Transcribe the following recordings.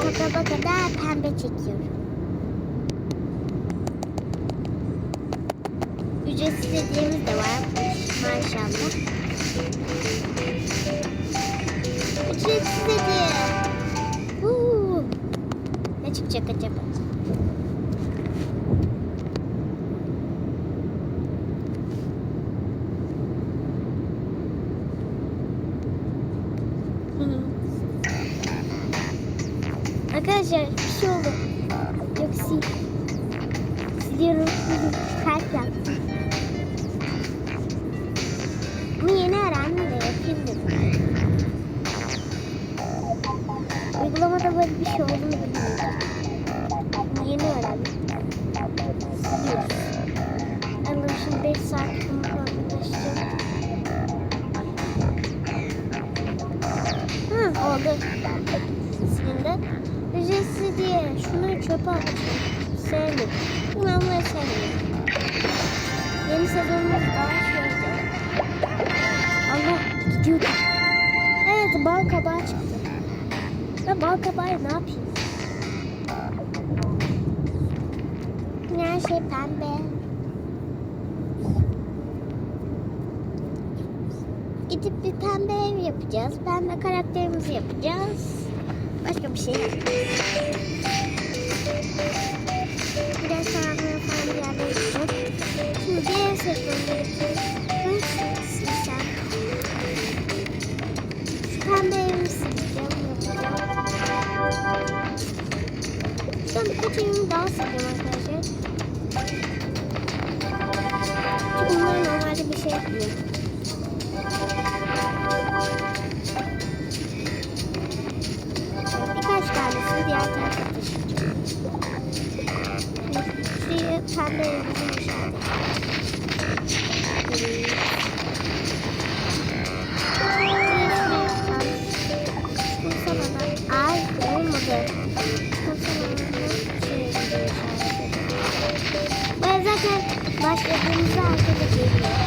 Kitaba kadar pembe çekiyorum. Ücretsiz hediyemiz de var. Maşallah. Ücretsiz hediye. Ne çıkacak acaba? Hı. Arkadaşlar bir şey oldu. Yok sil. Siliyorum. Kalp yaptım. Bunu yeni öğrendim de yapayım. Uygulamada böyle bir şey olduğunu bilmiyordum. Bunu yeni öğrendim. Siliyoruz. Bunu şimdi 5 saat kullanmıştım. Hı oldu. Silindi. Ücretsiz diye şunu çöpe atacağım. Sevmedim. Ben bunu. Yeni sezonumuz daha şöyle. Allah gidiyordu. Evet bal kabağı çıktı. Ben bal kabağı ne yapayım? Her şey pembe. Gidip bir pembe ev yapacağız. Pembe karakterimizi yapacağız. Başka bir şey. Biraz sonra bunu falan yapacağım. Şimdi gerekiyor. Nasıl sen? Şu pembe evimi sileceğim. Şuradan birkaç evimi daha sileceğim arkadaşlar. Çünkü bunlar normalde bir şey yapmıyor. Başladığımızda arkada geliyor. Ama çok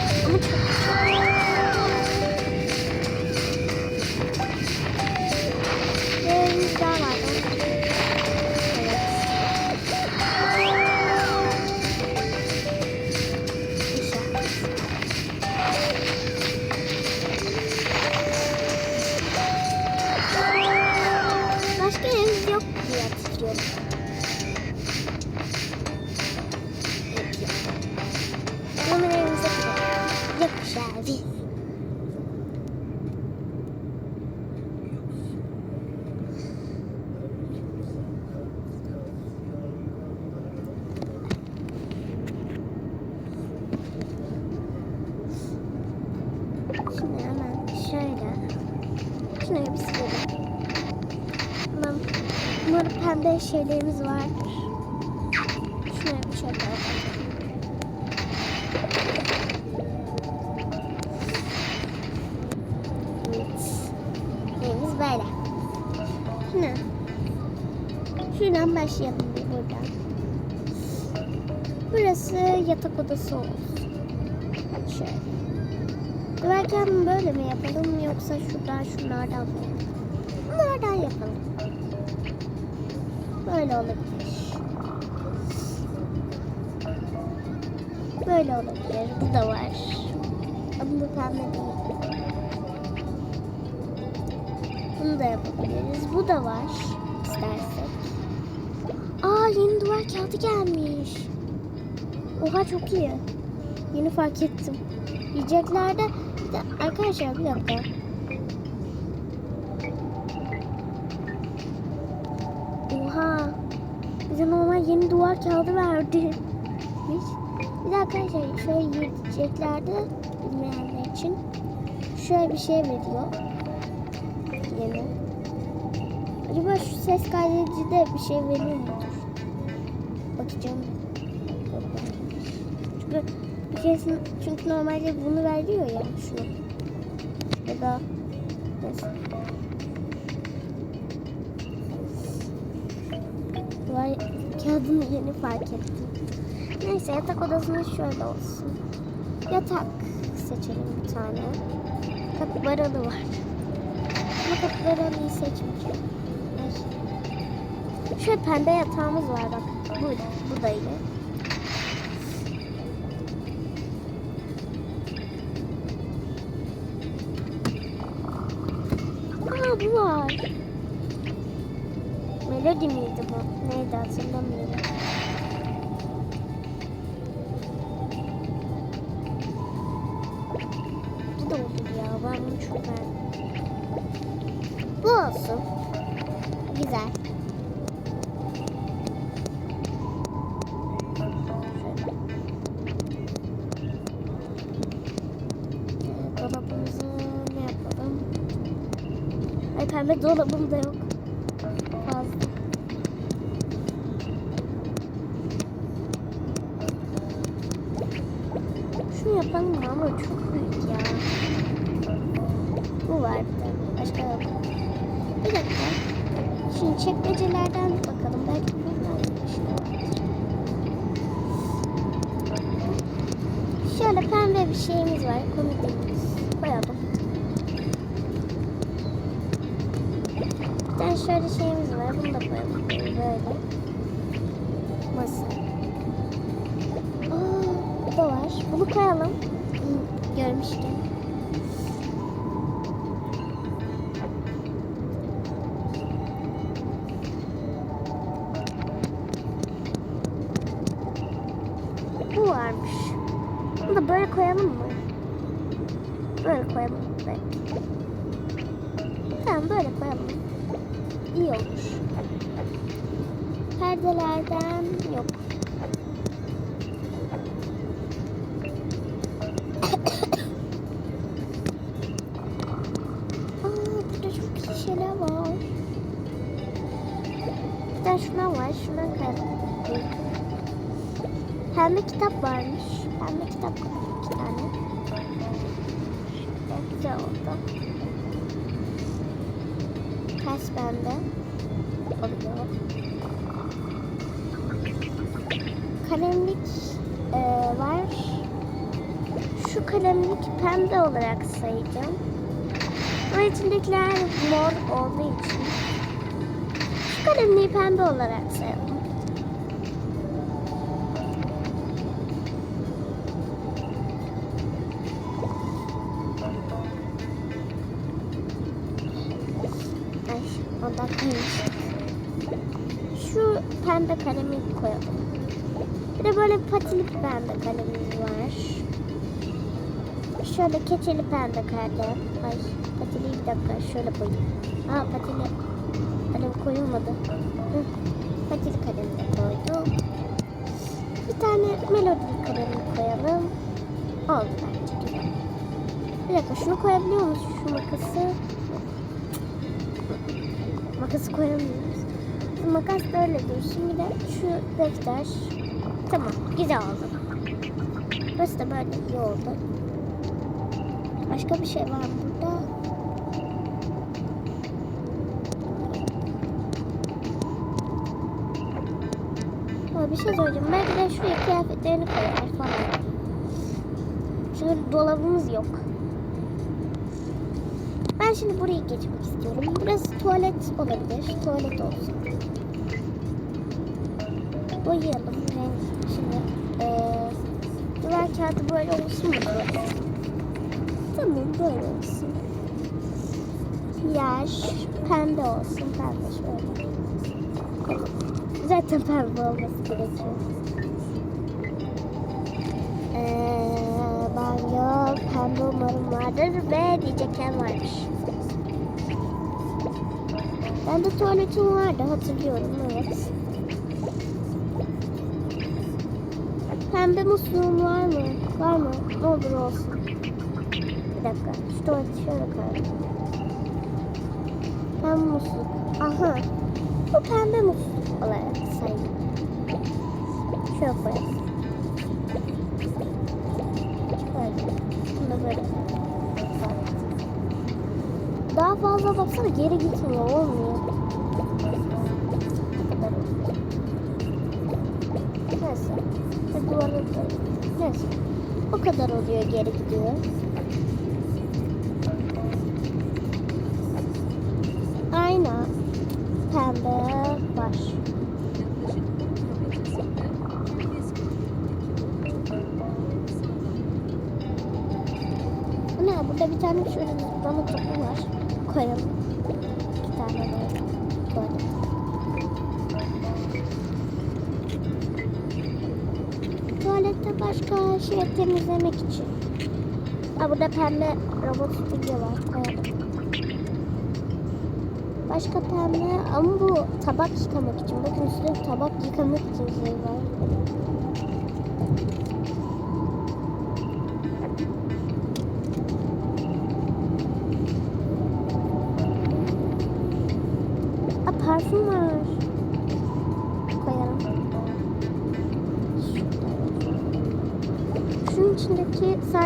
Burası yatak odası olsun. Şöyle. Duvarken böyle mi yapalım yoksa şuradan şunlardan mı? Bunlardan yapalım. Böyle olabilir. Böyle olabilir. Bu da var. Ama bu pembe değil. Bunu da yapabiliriz. Bu da var. istersek. Aa yeni duvar kağıdı gelmiş. Oha çok iyi. Yeni fark ettim. Yiyeceklerde de arkadaşlar bir dakika. Oha. Bize normal yeni duvar kağıdı verdi. Bir de arkadaşlar şöyle yiyeceklerde bilmeyenler için şöyle bir şey veriyor. Yeni. Acaba şu ses kaydedicide bir şey veriyor mudur? Bakacağım. Çünkü bir kesin çünkü normalde bunu veriyor ya şunu. Ya da neyse. Duvar kağıdını yeni fark ettim. Neyse yatak odasında şöyle olsun. Yatak seçelim bir tane. Kapibaralı var. Ama kapibaralı'yı seçmeyeceğim. Şöyle pembe yatağımız var bak. Bu, bu da yine. Bu olsun. Güzel. Dolabımızı ne yapalım? Ay pembe dolabım da yok. Da var. Bunu koyalım. Hı, Kalemlik e, var. Şu kalemlik pembe olarak sayacağım. Ama içindekiler mor olduğu için. Şu kalemliği pembe olarak sayalım. Ay ondan kaymıştık. Şu pembe kalemi koyalım. Patili pembe kalemimiz var. Şöyle keçeli pembe kalem. Ay patili bir dakika şöyle koyayım. Aa patili kalem koyulmadı. Hı. Patili kalemi de koydum. Bir tane melodi kalemi koyalım. Oldu bence güzel. Bir dakika şunu koyabiliyor muyuz? Şu makası. Makası koyamıyoruz. Makas böyle dursun. Bir de şu defter. Tamam. Güzel oldu. Burası da böyle iyi oldu. Başka bir şey var mı burada? Ama bir şey söyleyeceğim. Belki de şuraya kıyafetlerini koyar falan. Şöyle dolabımız yok. Ben şimdi burayı geçmek istiyorum. Burası tuvalet olabilir. Tuvalet olsun. Boyayalım. Kağıdı böyle olsun mu? Tamam böyle olsun. Yer pembe olsun. Pembe şöyle. Zaten pembe olması gerekiyor. Eee banyo pembe umarım vardır ve diyecekken varmış. Ben de tuvaletim vardı hatırlıyorum evet. Pembe musluğum var mı? Var mı? Ne olur olsun. Bir dakika. Şu tuvaleti şöyle koyalım. Pembe musluk. Aha. Bu pembe musluk olarak sayayım. Şöyle koyalım. Şöyle. Bunu böyle Daha fazla baksana geri gitmiyor. Olmuyor. alırız. O kadar oluyor geri gidiyor. Ayna pembe baş. Ana burada bir tane şöyle zıplama topu var. Koyalım. Başka şey temizlemek için. Ha burada pembe robot süpürge var. Koyalım. Başka pembe ama bu tabak yıkamak için. Bakın üstte tabak yıkamak için şey var.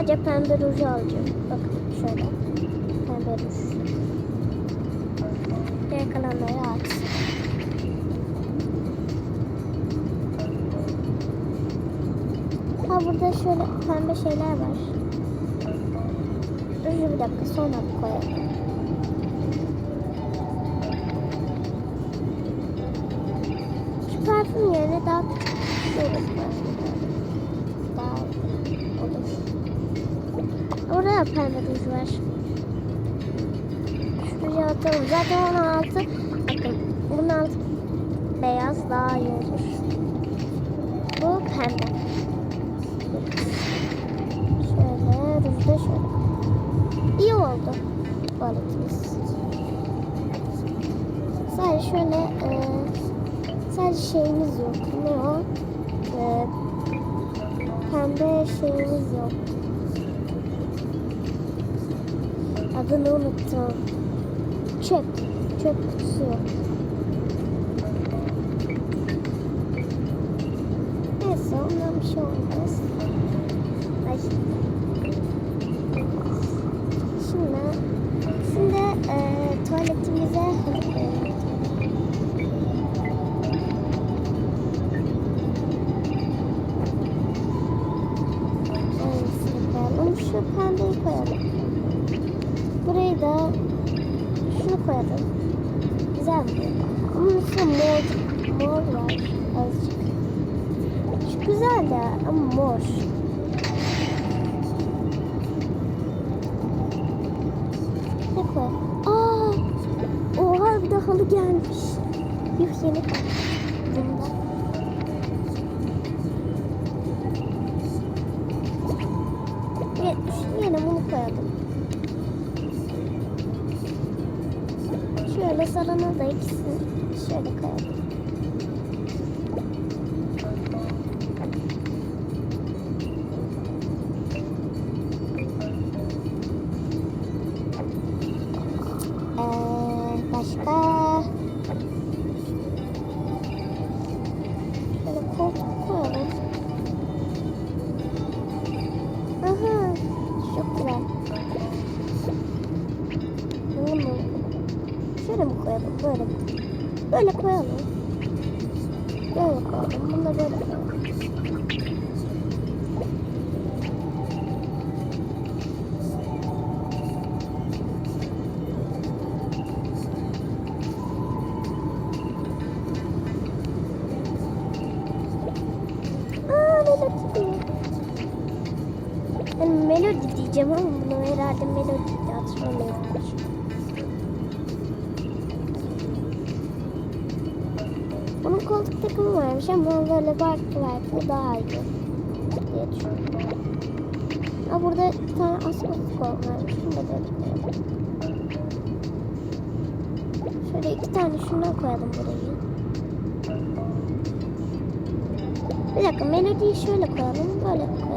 Sadece pembe ruju alacağım. Bakın şöyle. Pembe ruj. Diğer kalanları at. Ha burada şöyle pembe şeyler var. Ruju bir dakika sonra koyalım. Var. Şuraya atalım. Zaten onun altı bakın bunun altı beyaz daha iyi olur. Bu pembe. Şöyle da şöyle. İyi oldu tuvaletimiz. Sadece şöyle e, sadece şeyimiz yok. Ne o? E, pembe şeyimiz yok. Adını unuttum. Çöp. Çöp kutusu. Neyse ondan bir şey olmaz. Ay. Şimdi, şimdi e, tuvaletimize şöyle koyalım. Diyeceğim ama bunu herhalde melodi hatırlamıyorum. Bunun koltuk takımı varmış ama böyle farklı farklı daha iyi diye düşünüyorum. Aa, burada bir tane asmatik kol varmış. Şunu da böyle. Şöyle iki tane şundan koyalım burayı. Bir dakika melodiyi şöyle koyalım. Böyle koyalım.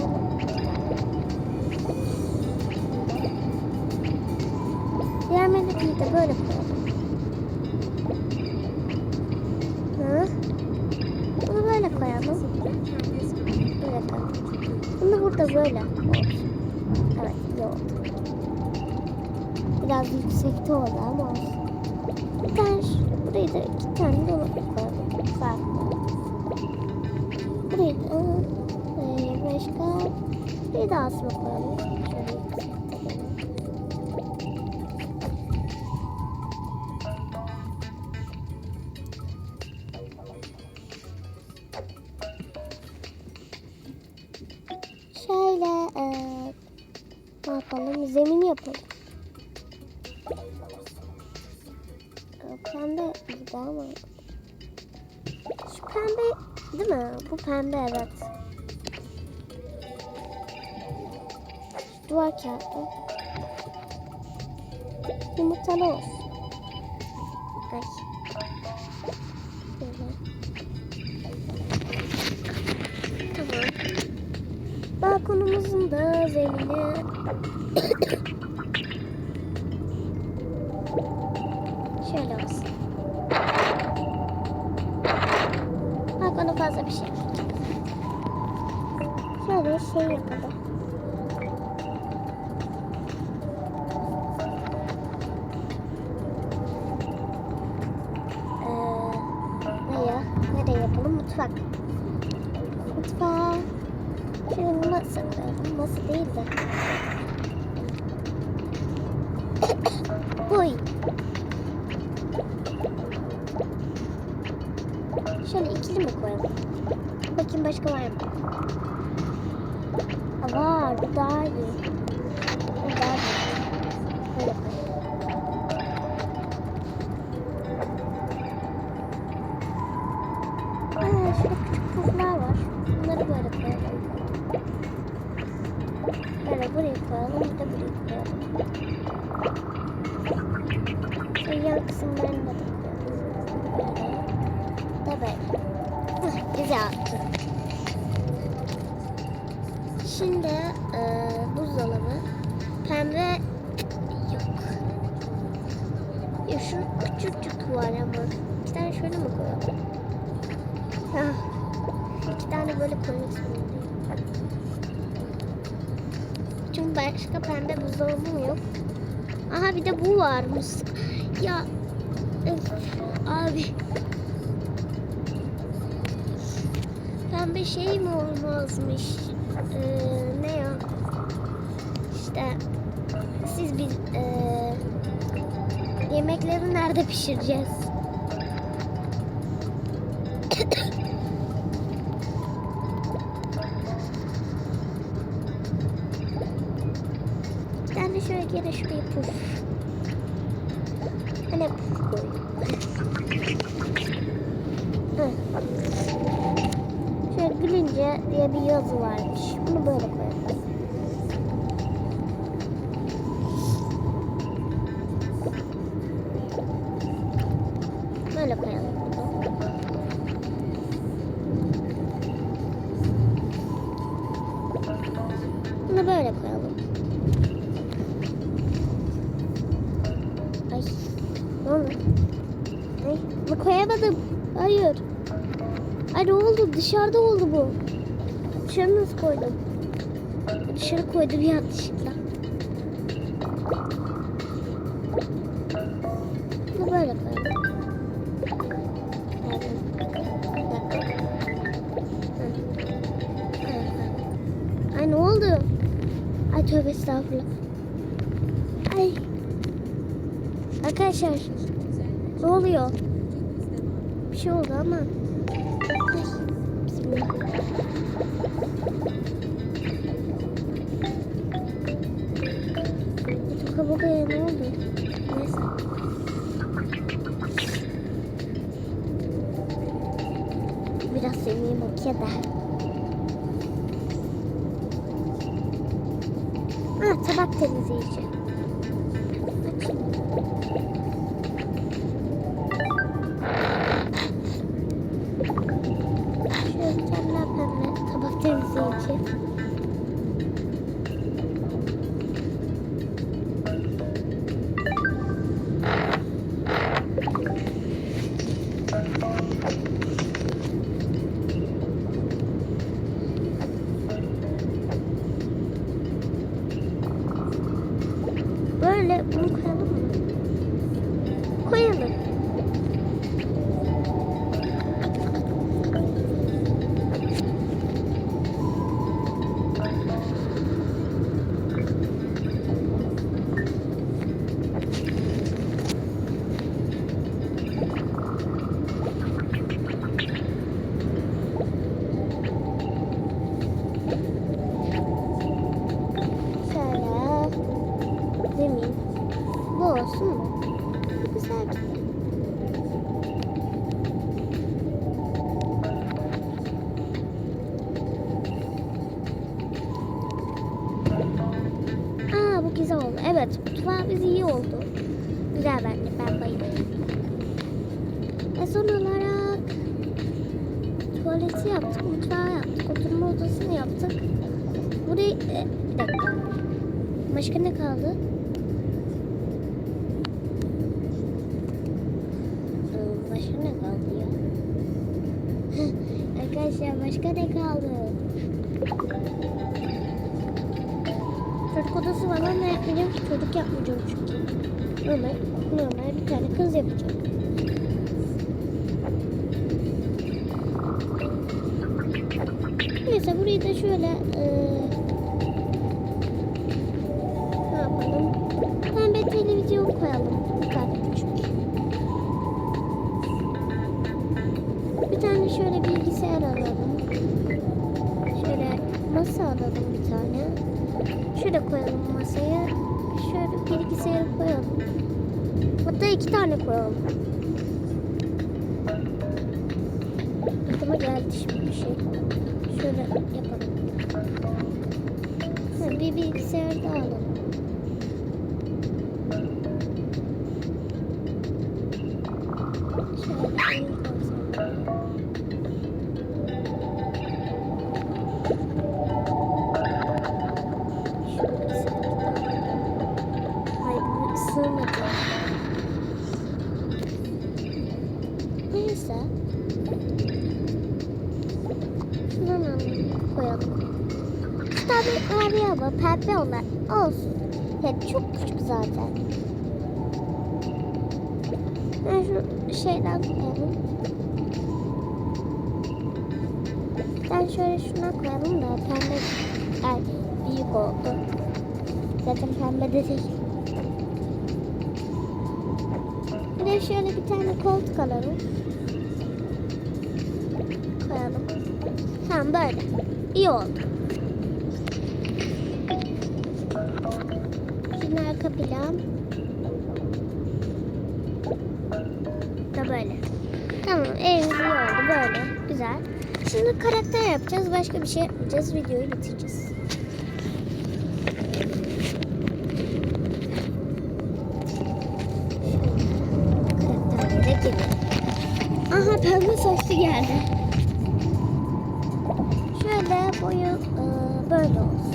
Melodiyi de böyle koyalım. Hı? Bunu böyle koyalım. Bir dakika. Bunu burada böyle olsun. Evet iyi oldu. Biraz yüksekte oldu ama olsun. Bir tane burayı da iki tane dolap koyalım. Farklı. Burayı da başka bir daha asma koyalım. Şöyle balkonumuzun da zemini. Şöyle olsun. Balkona fazla bir şey. Şöyle şey yok. 좋아요, 구독 부탁드릴게요. varmış. Ya öf, abi. Pembe şey mi olmazmış? Ee, ne ya? İşte siz bir e, yemekleri nerede pişireceğiz? Bir tane şöyle gene şuraya puf. dışarıda oldu bu. Dışarı nasıl koydum? Dışarı koydum yanlışlıkla. Bu böyle koydum. Ay ne oldu? Ay tövbe estağfurullah. Ay. Arkadaşlar ne oluyor? Bir şey oldu ama. Olsun başka ne kaldı? Çocuk odası var ama yapmayacağım ki çocuk yapmayacağım çünkü. Normal, normal bir tane kız yapacağım. Neyse burayı da şöyle eee ne yapalım? Pembe televizyon koyalım. Bir tane bilgisayar alalım. Şöyle masa alalım bir tane. Şöyle koyalım masaya. Şöyle bilgisayarı koyalım. Hatta iki tane koyalım. Neyse. Alalım, koyalım. Şu tane mavi ama pembe onlar. Olsun. Hep çok küçük zaten. Ben şu şeyden koyalım. Ben şöyle şuna koyalım da pembe ay, büyük oldu. Zaten pembe de değil. Bir de şöyle bir tane koltuk alalım. Tamam böyle. İyi oldu. Şimdi arka plan. Da böyle. Tamam evimiz iyi oldu böyle. Güzel. Şimdi karakter yapacağız. Başka bir şey yapmayacağız. Videoyu bitireceğiz. Karakterlere girelim. Aha pembe saçlı geldi. Böyle olsun.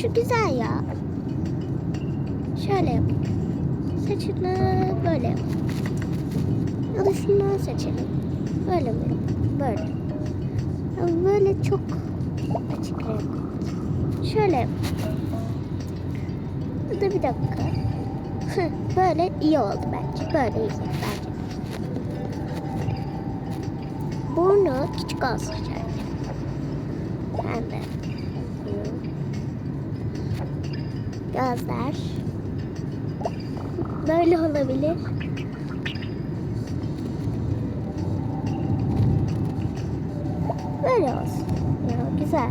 Şu güzel ya. Şöyle yap. Saçını böyle yap. Ya da şundan seçelim. Böyle mi? Böyle. Ya böyle çok açık renk. Şöyle yap. Ya da bir dakika. böyle iyi oldu bence. Böyle iyi bence. Burnu küçük olsun şöyle. Pembe. Gözler. Böyle olabilir. Böyle olsun. Ya, güzel.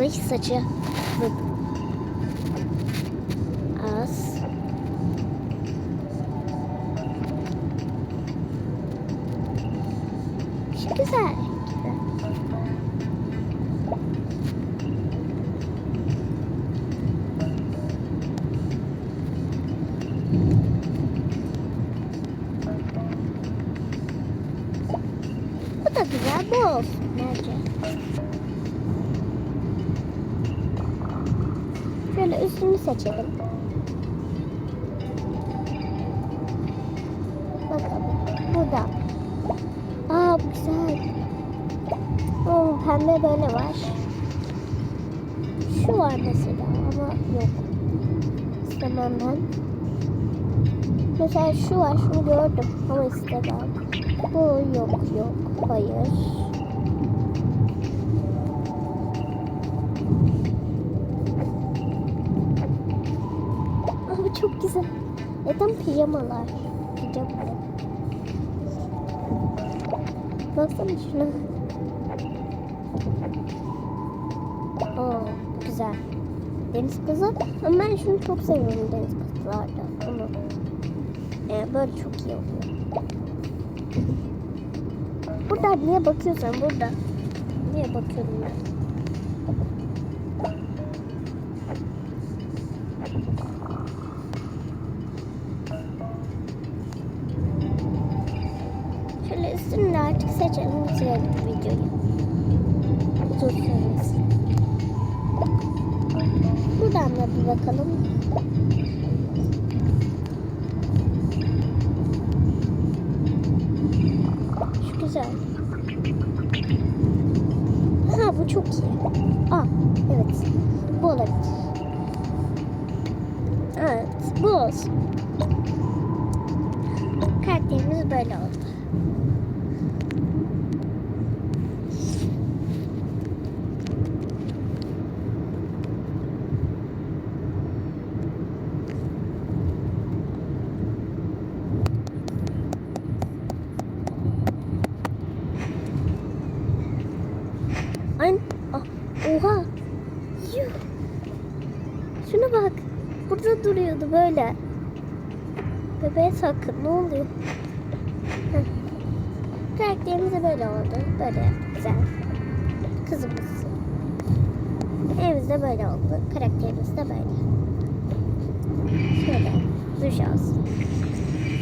Ay saçı. Şöyle üstünü seçelim. Bakalım. Burada. Aa güzel. Oo, pembe böyle var. Şu var mesela ama yok. İstemem ben. Mesela şu var, şunu gördüm ama istemem. Bu yok yok, hayır. Aa, bu çok güzel. Neden pijamalar? Pijamalar. Baksana şuna. Oo, güzel. Deniz kızı. Ama ben şunu çok seviyorum deniz kızlardan. Ama e, böyle çok iyi oluyor. Burada niye bakıyorsun burada? Niye bakıyorum ben? Şöyle üstünü de artık seçelim bitirelim videoyu. Sürmesin. Buradan da bir bakalım. Şu güzel. Ha bu çok iyi. Aa evet. Bu olabilir. Evet bu olsun. Karakterimiz böyle oldu. Ay, ah, oha. Yuh. Şuna bak. Burada duruyordu böyle. Bebeğe sakın ne oluyor? Karakterimiz de böyle oldu. Böyle güzel. Kızımız. Evimiz de böyle oldu. Karakterimiz de böyle. Şöyle duş alsın.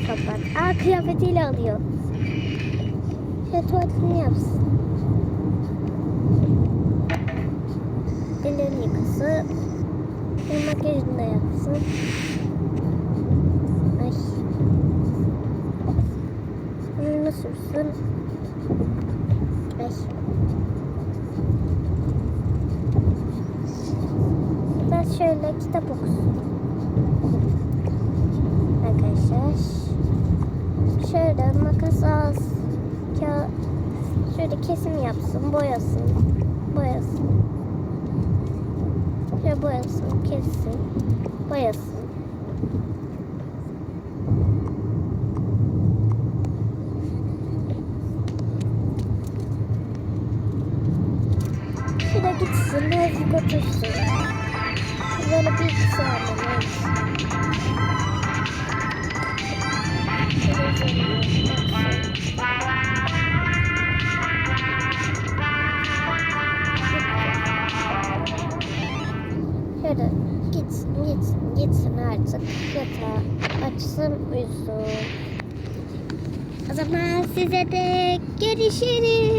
Kapat. Aa kıyafetiyle alıyor. Şöyle tuvaletini yapsın. Ellerini yıkasın. Bir makyajını da yapsın. Ay. Ürünü sürsün. Ay. Biraz şöyle kitap okusun. Arkadaşlar. Şöyle makas alsın. Ka şöyle kesim yapsın, boyasın. Boyasın. Şöyle boyasın, kessin, boyasın. Şurada gitsin, birazcık otursun. Böyle bir iki saniye. Size de görüşürüz.